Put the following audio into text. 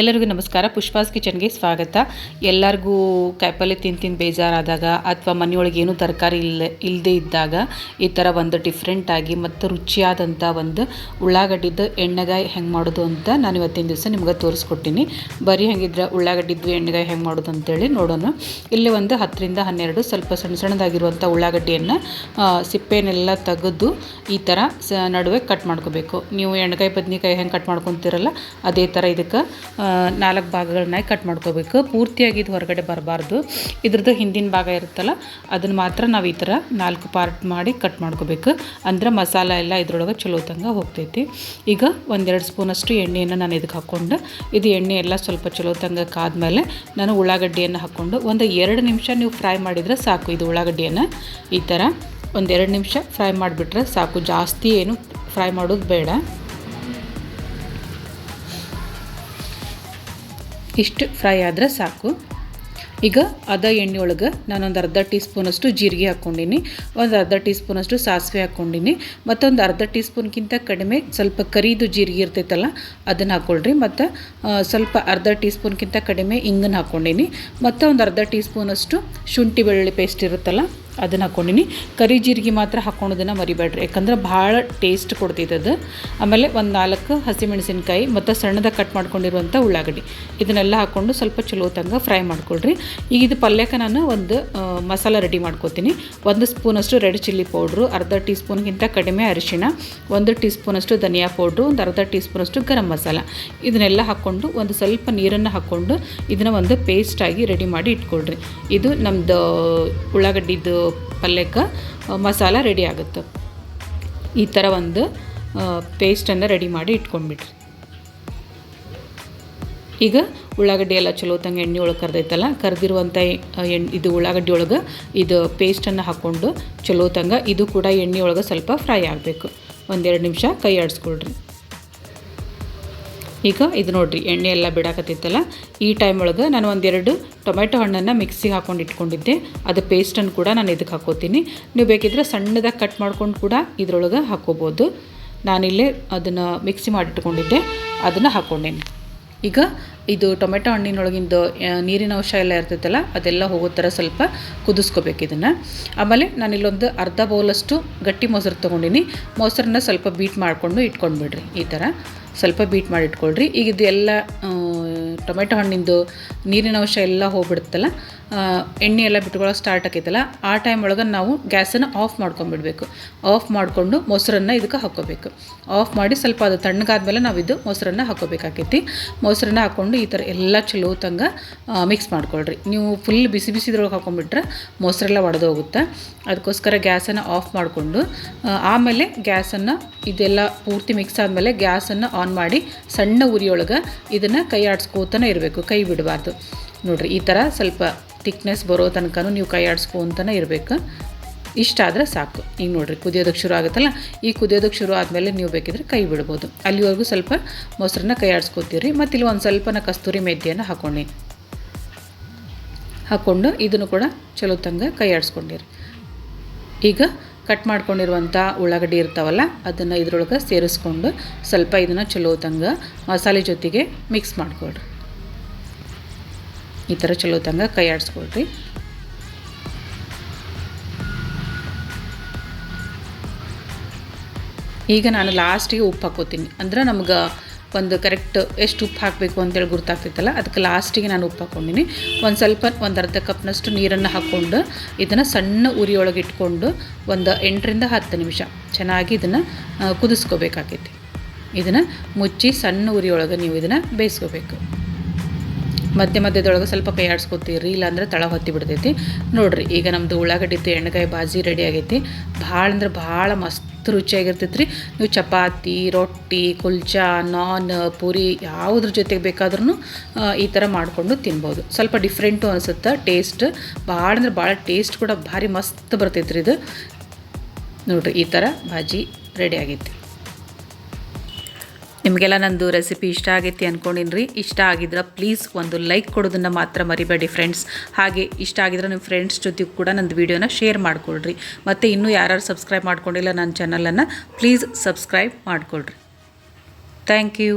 ಎಲ್ಲರಿಗೂ ನಮಸ್ಕಾರ. ಪುಷ್ಪಾಸ್ ಕಿಚನ್ಗೆ ಸ್ವಾಗತ. ಎಲ್ಲರಿಗೂ ಕಾಯಿಪಲ್ಲೆ ತಿಂದು ತಿಂದು ಬೇಜಾರಾದಾಗ ಅಥವಾ ಮನೆಯೊಳಗೆ ಏನೂ ತರಕಾರಿ ಇಲ್ಲ ಇಲ್ಲದೇ ಇದ್ದಾಗ ಈ ಥರ ಒಂದು ಡಿಫ್ರೆಂಟಾಗಿ ಮತ್ತು ರುಚಿಯಾದಂಥ ಒಂದು ಉಳ್ಳಾಗಡ್ಡಿದ್ದು ಎಣ್ಣೆಗಾಯಿ ಹೆಂಗೆ ಮಾಡೋದು ಅಂತ ನಾನು ಇವತ್ತಿನ ದಿವಸ ನಿಮ್ಗೆ ತೋರಿಸ್ಕೊಟ್ಟಿನಿ ಬರೀ ಹೆಂಗಿದ್ರೆ ಉಳ್ಳಾಗಡ್ಡಿದ್ದು ಎಣ್ಣೆಗಾಯಿ ಹೆಂಗೆ ಮಾಡೋದು ಅಂತೇಳಿ ನೋಡೋಣ. ಇಲ್ಲಿ ಒಂದು ಹತ್ತರಿಂದ ಹನ್ನೆರಡು ಸ್ವಲ್ಪ ಸಣ್ಣ ಸಣ್ಣದಾಗಿರುವಂಥ ಉಳ್ಳಾಗಡ್ಡಿಯನ್ನು ಸಿಪ್ಪೆನೆಲ್ಲ ತೆಗೆದು ಈ ಥರ ಸ, ನಡುವೆ ಕಟ್ ಮಾಡ್ಕೋಬೇಕು. ನೀವು ಎಣ್ಣೆಗಾಯಿ, ಬದ್ನಿಕಾಯಿ ಹೆಂಗೆ ಕಟ್ ಮಾಡ್ಕೊತೀರಲ್ಲ, ಅದೇ ಥರ ಇದಕ್ಕೆ ನಾಲ್ಕು ಭಾಗಗಳನ್ನಾಗಿ ಕಟ್ ಮಾಡ್ಕೋಬೇಕು. ಪೂರ್ತಿಯಾಗಿ ಇದು ಹೊರಗಡೆ ಬರಬಾರ್ದು. ಇದ್ರದ್ದು ಹಿಂದಿನ ಭಾಗ ಇರುತ್ತಲ್ಲ, ಅದನ್ನು ಮಾತ್ರ ನಾವು ಈ ಥರ ನಾಲ್ಕು ಪಾರ್ಟ್ ಮಾಡಿ ಕಟ್ ಮಾಡ್ಕೋಬೇಕು. ಅಂದರೆ ಮಸಾಲ ಎಲ್ಲ ಇದ್ರೊಳಗೆ ಚಲೋ ತಂಗ ಹೋಗ್ತೈತಿ. ಈಗ ಒಂದೆರಡು ಸ್ಪೂನಷ್ಟು ಎಣ್ಣೆಯನ್ನು ನಾನು ಇದಕ್ಕೆ ಹಾಕ್ಕೊಂಡು, ಇದು ಎಣ್ಣೆ ಎಲ್ಲ ಸ್ವಲ್ಪ ಚಲೋ ತಂಗ ಕಾದ್ಮೇಲೆ ನಾನು ಉಳ್ಳಾಗಡ್ಡಿಯನ್ನು ಹಾಕ್ಕೊಂಡು ಒಂದು ಎರಡು ನಿಮಿಷ ನೀವು ಫ್ರೈ ಮಾಡಿದರೆ ಸಾಕು ಇದು ಉಳ್ಳಾಗಡ್ಡಿಯನ್ನು. ಈ ಥರ ಒಂದೆರಡು ನಿಮಿಷ ಫ್ರೈ ಮಾಡಿಬಿಟ್ರೆ ಸಾಕು. ಜಾಸ್ತಿ ಏನು ಫ್ರೈ ಮಾಡೋದು ಬೇಡ. ಇಷ್ಟು ಫ್ರೈ ಆದರೆ ಸಾಕು. ಈಗ ಅದ ಎಣ್ಣೆ ಒಳಗೆ ನಾನೊಂದು ಅರ್ಧ ಟೀ ಸ್ಪೂನಷ್ಟು ಜೀರಿಗೆ ಹಾಕ್ಕೊಂಡೀನಿ, ಒಂದು ಅರ್ಧ ಟೀ ಸ್ಪೂನಷ್ಟು ಸಾಸಿವೆ ಹಾಕ್ಕೊಂಡೀನಿ. ಮತ್ತೊಂದು ಅರ್ಧ ಟೀ ಸ್ಪೂನ್ಗಿಂತ ಕಡಿಮೆ ಸ್ವಲ್ಪ ಕರಿದು ಜೀರಿಗೆ ಇರ್ತೈತಲ್ಲ, ಅದನ್ನು ಹಾಕ್ಕೊಳ್ರಿ ಮತ್ತು ಸ್ವಲ್ಪ ಅರ್ಧ ಟೀ ಸ್ಪೂನ್ಗಿಂತ ಕಡಿಮೆ ಇಂಗನ್ನು ಹಾಕ್ಕೊಂಡಿನಿ. ಮತ್ತು ಒಂದು ಅರ್ಧ ಟೀ ಸ್ಪೂನಷ್ಟು ಶುಂಠಿ ಬೆಳ್ಳುಳ್ಳಿ ಪೇಸ್ಟ್ ಇರುತ್ತಲ್ಲ ಅದನ್ನು ಹಾಕ್ಕೊಂಡಿನಿ ಕರಿ ಜೀರಿಗೆ ಮಾತ್ರ ಹಾಕ್ಕೊಳೋದನ್ನು ಮರಿಬೇಡ್ರಿ. ಯಾಕಂದ್ರೆ ಭಾಳ ಟೇಸ್ಟ್ ಕೊಡ್ತೈತೆ ಆಮೇಲೆ ಒಂದು ನಾಲ್ಕು ಹಸಿಮೆಣಸಿನ್ಕಾಯಿ ಮತ್ತು ಸಣ್ಣದಾಗಿ ಕಟ್ ಮಾಡ್ಕೊಂಡಿರುವಂಥ ಉಳ್ಳಾಗಡ್ಡಿ. ಇದನ್ನೆಲ್ಲ ಹಾಕ್ಕೊಂಡು ಸ್ವಲ್ಪ ಚಲೋ ತಂಗ ಫ್ರೈ ಮಾಡ್ಕೊಳ್ರಿ. ಈಗ ಇದು ಪಲ್ಯಕ್ಕೆ ನಾನು ಒಂದು ಮಸಾಲ ರೆಡಿ ಮಾಡ್ಕೋತೀನಿ. ಒಂದು ಸ್ಪೂನಷ್ಟು ರೆಡ್ ಚಿಲ್ಲಿ ಪೌಡ್ರು ಅರ್ಧ ಟೀ ಸ್ಪೂನ್ಗಿಂತ ಕಡಿಮೆ ಅರಿಶಿಣ, ಒಂದು ಟೀ ಸ್ಪೂನಷ್ಟು ಧನಿಯಾ ಪೌಡ್ರು ಒಂದು ಅರ್ಧ ಟೀ ಸ್ಪೂನಷ್ಟು ಗರಂ ಮಸಾಲ. ಇದನ್ನೆಲ್ಲ ಹಾಕ್ಕೊಂಡು ಒಂದು ಸ್ವಲ್ಪ ನೀರನ್ನು ಹಾಕ್ಕೊಂಡು ಇದನ್ನು ಒಂದು ಪೇಸ್ಟಾಗಿ ರೆಡಿ ಮಾಡಿ ಇಟ್ಕೊಳ್ರಿ. ಇದು ನಮ್ಮದು ಉಳ್ಳಾಗಡ್ಡಿದು ಪಲ್ಯಕ್ಕೆ ಮಸಾಲ ರೆಡಿ ಆಗುತ್ತೆ. ಈ ಥರ ಒಂದು ಪೇಸ್ಟನ್ನು ರೆಡಿ ಮಾಡಿ ಇಟ್ಕೊಂಡ್ಬಿಟ್ರಿ. ಈಗ ಉಳ್ಳಾಗಡ್ಡಿ ಎಲ್ಲ ಚಲೋ ತಂಗ ಎಣ್ಣೆ ಒಳಗೆ ಕರೆದೈತಲ್ಲ ಕರೆದಿರುವಂಥ ಎಣ್ಣೆ ಇದು ಉಳ್ಳಾಗಡ್ಡಿ ಒಳಗೆ ಇದು ಪೇಸ್ಟನ್ನು ಹಾಕ್ಕೊಂಡು ಚಲೋ ತಂಗ ಇದು ಕೂಡ ಎಣ್ಣೆ ಒಳಗೆ ಸ್ವಲ್ಪ ಫ್ರೈ ಆಗಬೇಕು. ಒಂದೆರಡು ನಿಮಿಷ ಕೈ ಆಡಿಸ್ಕೊಳ್ರಿ. ಈಗ ಇದು ನೋಡಿರಿ, ಎಣ್ಣೆ ಎಲ್ಲ ಬಿಡಾಕತ್ತಿತ್ತಲ್ಲ? ಈ ಟೈಮ್ ಒಳಗೆ ನಾನು ಒಂದೆರಡು ಟೊಮೆಟೊ ಹಣ್ಣನ್ನು ಮಿಕ್ಸಿಗೆ ಹಾಕೊಂಡು ಇಟ್ಕೊಂಡಿದ್ದೆ. ಅದು ಪೇಸ್ಟನ್ನು ಕೂಡ ನಾನು ಇದಕ್ಕೆ ಹಾಕೋತೀನಿ. ನೀವು ಬೇಕಿದ್ರೆ ಸಣ್ಣದಾಗಿ ಕಟ್ ಮಾಡ್ಕೊಂಡು ಕೂಡ ಇದ್ರೊಳಗೆ ಹಾಕೋಬೋದು. ನಾನಿಲ್ಲೇ ಅದನ್ನು ಮಿಕ್ಸಿ ಮಾಡಿಟ್ಕೊಂಡಿದ್ದೆ ಅದನ್ನು ಹಾಕ್ಕೊಂಡೇನಿ ಈಗ ಇದು ಟೊಮೆಟೊ ಹಣ್ಣಿನೊಳಗಿಂದ ನೀರಿನ ಅಂಶ ಎಲ್ಲ ಇರ್ತೈತಲ್ಲ, ಅದೆಲ್ಲ ಹೋಗೋ ಥರ ಸ್ವಲ್ಪ ಕುದಿಸ್ಕೋಬೇಕು ಇದನ್ನು. ಆಮೇಲೆ ನಾನಿಲ್ಲೊಂದು ಅರ್ಧ ಬೌಲಷ್ಟು ಗಟ್ಟಿ ಮೊಸರು ತೊಗೊಂಡಿನಿ. ಮೊಸರನ್ನ ಸ್ವಲ್ಪ ಬೀಟ್ ಮಾಡಿಕೊಂಡು ಇಟ್ಕೊಂಡ್ಬಿಡ್ರಿ, ಈ ಥರ. ಸ್ವಲ್ಪ ಬೀಟ್ ಮಾಡಿ ಇಟ್ಕೊಳ್ರಿ. ಈಗ ಇದು ಎಲ್ಲ ಟೊಮೆಟೊ ಹಣ್ಣಿಂದು ನೀರಿನ ಅಂಶ ಎಲ್ಲ ಹೋಗ್ಬಿಡುತ್ತಲ್ಲ ಎಣ್ಣೆ ಎಲ್ಲ ಬಿಟ್ಕೊಳ್ಳೋ ಸ್ಟಾರ್ಟ್ ಆಕೈತಲ್ಲ, ಆ ಟೈಮ್ ಒಳಗೆ ನಾವು ಗ್ಯಾಸನ್ನು ಆಫ್ ಮಾಡ್ಕೊಂಡ್ಬಿಡ್ಬೇಕು. ಆಫ್ ಮಾಡಿಕೊಂಡು ಮೊಸರನ್ನು ಇದಕ್ಕೆ ಹಾಕ್ಕೋಬೇಕು. ಆಫ್ ಮಾಡಿ ಸ್ವಲ್ಪ ಅದು ತಣ್ಣಗಾದ್ಮೇಲೆ ನಾವು ಇದು ಮೊಸರನ್ನು ಹಾಕ್ಕೋಬೇಕಾಕೈತಿ. ಮೊಸರನ್ನ ಹಾಕ್ಕೊಂಡು ಈ ಥರ ಎಲ್ಲ ಚಲೋ ತಂಗ ಮಿಕ್ಸ್ ಮಾಡ್ಕೊಳ್ರಿ. ನೀವು ಫುಲ್ ಬಿಸಿ ಬಿಸಿದ್ರೊಳಗೆ ಹಾಕೊಂಡ್ಬಿಟ್ರೆ ಮೊಸರೆಲ್ಲ ಒಡೆದು ಹೋಗುತ್ತೆ. ಅದಕ್ಕೋಸ್ಕರ ಗ್ಯಾಸನ್ನು ಆಫ್ ಮಾಡಿಕೊಂಡು ಆಮೇಲೆ ಗ್ಯಾಸನ್ನು ಇದೆಲ್ಲ ಪೂರ್ತಿ ಮಿಕ್ಸ್ ಆದಮೇಲೆ ಗ್ಯಾಸನ್ನು ಆನ್ ಮಾಡಿ ಸಣ್ಣ ಉರಿಯೊಳಗೆ ಇದನ್ನು ಕೈ ಆಡಿಸ್ಕೋತಾನೆ ಇರಬೇಕು, ಕೈ ಬಿಡಬಾರ್ದು. ನೋಡ್ರಿ, ಈ ಥರ ಸ್ವಲ್ಪ ತಿಕ್ನೆಸ್ ಬರೋ ತನಕ ನೀವು ಕೈ ಆಡಿಸ್ಕೊಂತನೇ ಇರಬೇಕು. ಇಷ್ಟ ಆದರೆ ಸಾಕು. ಈಗ ನೋಡಿರಿ ಕುದಿಯೋದಕ್ಕೆ ಶುರು ಆಗುತ್ತಲ್ಲ? ಈ ಕುದಿಯೋದಕ್ಕೆ ಶುರು ಆದಮೇಲೆ ನೀವು ಬೇಕಿದ್ರೆ ಕೈ ಬಿಡ್ಬೋದು. ಅಲ್ಲಿವರೆಗೂ ಸ್ವಲ್ಪ ಮೊಸರನ್ನ ಕೈ ಆಡಿಸ್ಕೊತೀರಿ. ಮತ್ತು ಇಲ್ಲಿ ಒಂದು ಸ್ವಲ್ಪನ ಕಸ್ತೂರಿ ಮೆದ್ದಿಯನ್ನು ಹಾಕ್ಕೊಂಡು ಹಾಕ್ಕೊಂಡು ಇದನ್ನು ಕೂಡ ಚಲೋ ತಂಗ ಕೈ ಆಡಿಸ್ಕೊಂಡಿರಿ. ಈಗ ಕಟ್ ಮಾಡ್ಕೊಂಡಿರುವಂಥ ಉಳ್ಳಾಗಡ್ಡಿ ಇರ್ತಾವಲ್ಲ, ಅದನ್ನು ಇದ್ರೊಳಗೆ ಸೇರಿಸ್ಕೊಂಡು ಸ್ವಲ್ಪ ಇದನ್ನು ಚಲೋ ತಂಗ ಮಸಾಲೆ ಜೊತೆಗೆ ಮಿಕ್ಸ್ ಮಾಡಿಕೊಡ್ರಿ ಈ ಥರ ಚಲೋ ತಂಗ ಕೈ ಆಡಿಸ್ಕೊಳ್ರಿ. ಈಗ ನಾನು ಲಾಸ್ಟಿಗೆ ಉಪ್ಪು ಹಾಕೋತೀನಿ ಅಂದ್ರೆ ನಮ್ಗೆ ಒಂದು ಕರೆಕ್ಟ್ ಎಷ್ಟು ಉಪ್ಪು ಹಾಕಬೇಕು ಅಂತೇಳಿ ಗುರ್ತಾಗ್ತೈತಲ್ಲ ಅದಕ್ಕೆ ಲಾಸ್ಟಿಗೆ ನಾನು ಉಪ್ಪು ಹಾಕೊಂಡಿನಿ ಒಂದು ಸ್ವಲ್ಪ, ಒಂದು ಅರ್ಧ ಕಪ್ನಷ್ಟು ನೀರನ್ನು ಹಾಕ್ಕೊಂಡು ಇದನ್ನು ಸಣ್ಣ ಉರಿಯೊಳಗೆ ಇಟ್ಕೊಂಡು ಒಂದು ಎಂಟರಿಂದ ಹತ್ತು ನಿಮಿಷ ಚೆನ್ನಾಗಿ ಇದನ್ನು ಕುದಿಸ್ಕೋಬೇಕಾಗೈತಿ. ಇದನ್ನು ಮುಚ್ಚಿ ಸಣ್ಣ ಉರಿಯೊಳಗೆ ನೀವು ಇದನ್ನು ಬೇಯಿಸ್ಕೋಬೇಕು. ಮಧ್ಯ ಮಧ್ಯದೊಳಗೆ ಸ್ವಲ್ಪ ಕೈ ಆಡಿಸ್ಕೊತೀರಿ ಇಲ್ಲಾಂದ್ರೆ ತಳ ಹೊತ್ತಿ ಬಿಡ್ತೈತಿ. ನೋಡಿರಿ, ಈಗ ನಮ್ಮದು ಉಳ್ಳಾಗಡ್ಡಿದ್ದು ಎಣ್ಣೆಕಾಯಿ ಬಾಜಿ ರೆಡಿ ಆಗೈತಿ. ಭಾಳ ಅಂದ್ರೆ ಭಾಳ ಮಸ್ತ್ ರುಚಿಯಾಗಿರ್ತೈತೆ ರೀ ನೀವು ಚಪಾತಿ, ರೊಟ್ಟಿ, ಕುಲ್ಚಾ, ನಾನ್, ಪೂರಿ ಯಾವುದ್ರ ಜೊತೆಗೆ ಬೇಕಾದ್ರೂ ಈ ಥರ ಮಾಡಿಕೊಂಡು ತಿನ್ಬೋದು. ಸ್ವಲ್ಪ ಡಿಫ್ರೆಂಟು ಅನಿಸುತ್ತೆ ಟೇಸ್ಟ್ ಭಾಳ ಅಂದ್ರೆ ಭಾಳ ಟೇಸ್ಟ್ ಕೂಡ ಭಾರಿ ಮಸ್ತ್ ಬರ್ತೈತೆ ಇದು. ನೋಡಿರಿ, ಈ ಥರ ಭಾಜಿ ರೆಡಿ ಆಗೈತಿ. ನಿಮಗೆಲ್ಲ ನಂದು ರೆಸಿಪಿ ಇಷ್ಟ ಆಗೈತಿ ಅಂದ್ಕೊಂಡಿನ್ರಿ ಇಷ್ಟ ಆಗಿದ್ರೆ ಪ್ಲೀಸ್ ಒಂದು ಲೈಕ್ ಕೊಡೋದನ್ನು ಮಾತ್ರ ಮರಿಬೇಡಿ ಫ್ರೆಂಡ್ಸ್ ಹಾಗೆ ಇಷ್ಟ ಆಗಿದ್ರೆ ನಿಮ್ಮ ಫ್ರೆಂಡ್ಸ್ ಜೊತೆಗೂ ಕೂಡ ನಂದು ವೀಡಿಯೋನ ಶೇರ್ ಮಾಡಿಕೊಳ್ರಿ. ಮತ್ತು ಇನ್ನೂ ಯಾರು ಸಬ್ಸ್ಕ್ರೈಬ್ ಮಾಡ್ಕೊಂಡಿಲ್ಲ ನನ್ನ ಚಾನಲನ್ನು ಪ್ಲೀಸ್ ಸಬ್ಸ್ಕ್ರೈಬ್ ಮಾಡಿಕೊಳ್ರಿ. Thank you